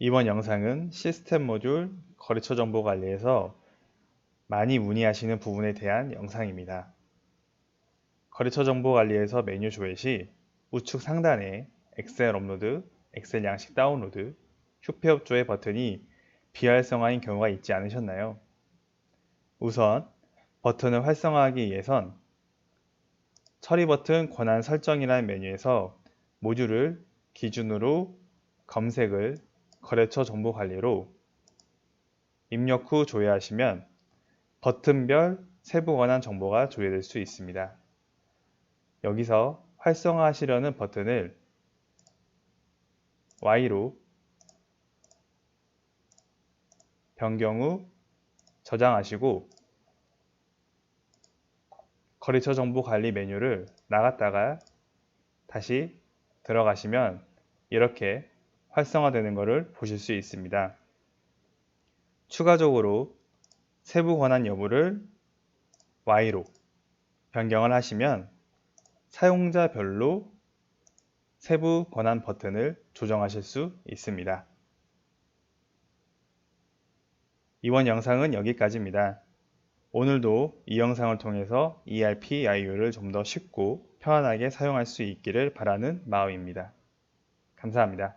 이번 영상은 시스템 모듈 거래처 정보 관리에서 많이 문의하시는 부분에 대한 영상입니다. 거래처 정보 관리에서 메뉴 조회 시 우측 상단에 엑셀 업로드, 엑셀 양식 다운로드, 휴폐업 조회 버튼이 비활성화인 경우가 있지 않으셨나요? 우선 버튼을 활성화하기 위해선 처리 버튼 권한 설정이라는 메뉴에서 모듈을 기준으로 검색을 거래처 정보 관리로 입력 후 조회하시면 버튼별 세부 권한 정보가 조회될 수 있습니다. 여기서 활성화하시려는 버튼을 Y로 변경 후 저장하시고 거래처 정보 관리 메뉴를 나갔다가 다시 들어가시면 이렇게 활성화되는 것을 보실 수 있습니다. 추가적으로 세부 권한 여부를 Y로 변경을 하시면 사용자별로 세부 권한 버튼을 조정하실 수 있습니다. 이번 영상은 여기까지입니다. 오늘도 이 영상을 통해서 ERP IO를 좀 더 쉽고 편안하게 사용할 수 있기를 바라는 마음입니다. 감사합니다.